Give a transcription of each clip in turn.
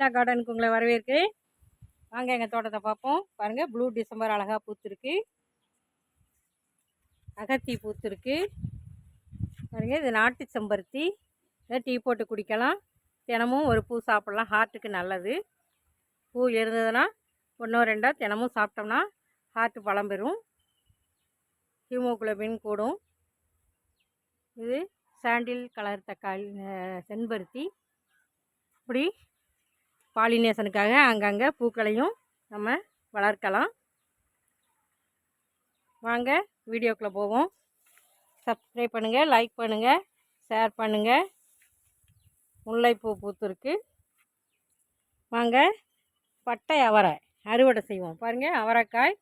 கீதா கார்டனுக்கு உங்களை வரவேற்கிறேன். வாங்க எங்கள் தோட்டத்தை பார்ப்போம். பாருங்கள் ப்ளூ டிசம்பர் அழகாக பூத்துருக்கு. அகத்தி பூத்துருக்கு. பாருங்கள் இது நாட்டு செம்பருத்தி. இதை டீ போட்டு குடிக்கலாம். தினமும் ஒரு பூ சாப்பிட்லாம். ஹார்ட்டுக்கு நல்லது. பூ இருந்ததுன்னா ஒன்றோ ரெண்டோ தினமும் சாப்பிட்டோம்னா ஹார்ட்டு பலம் பெறும் ஹீமோகுளோபின் கூடும். இது சாண்டில் கலர் தக்காளி செம்பருத்தி. இப்படி பாலினேஷனுக்காக அங்கங்கே பூக்களையும் நம்ம வளர்க்கலாம். வாங்க வீடியோக்குள்ளே போவோம். சப்ஸ்கிரைப் பண்ணுங்கள் லைக் பண்ணுங்கள் ஷேர் பண்ணுங்கள் முல்லைப்பூ பூத்துருக்கு. வாங்க பட்டை அவரை அறுவடை செய்வோம். பாருங்கள் அவரைக்காய்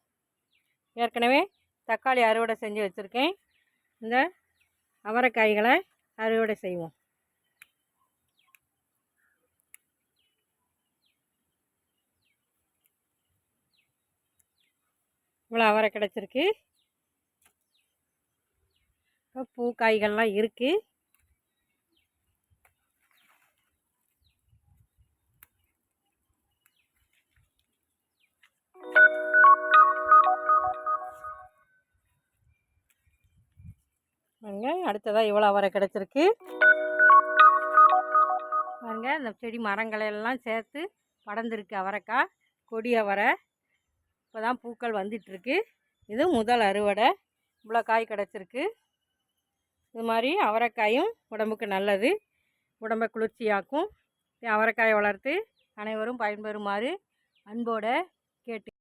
ஏற்கனவே தக்காளி அறுவடை செஞ்சு வச்சுருக்கேன். இந்த அவரைக்காய்களை அறுவடை செய்வோம். இவ்வளோ அவரை கிடச்சிருக்கு. இப்போ பூ காய்கள்லாம் இருக்குது பாருங்க அடுத்ததாக இவ்வளோ அவரை கிடச்சிருக்கு. பாருங்க இந்த செடி மரங்களை எல்லாம் சேர்த்து படர்ந்துருக்கு அவரைக்காய் கொடி அவரை. இப்போ தான் பூக்கள் வந்துட்டுருக்கு. இது முதல் அறுவடை. இவ்வளோ காய் கிடச்சிருக்கு. இது மாதிரி அவரைக்காயும் உடம்புக்கு நல்லது. உடம்பை குளிர்ச்சியாக்கும். அவரைக்காயை வளர்த்து அனைவரும் பயன்பெறுமாறு அன்போடு கேட்டு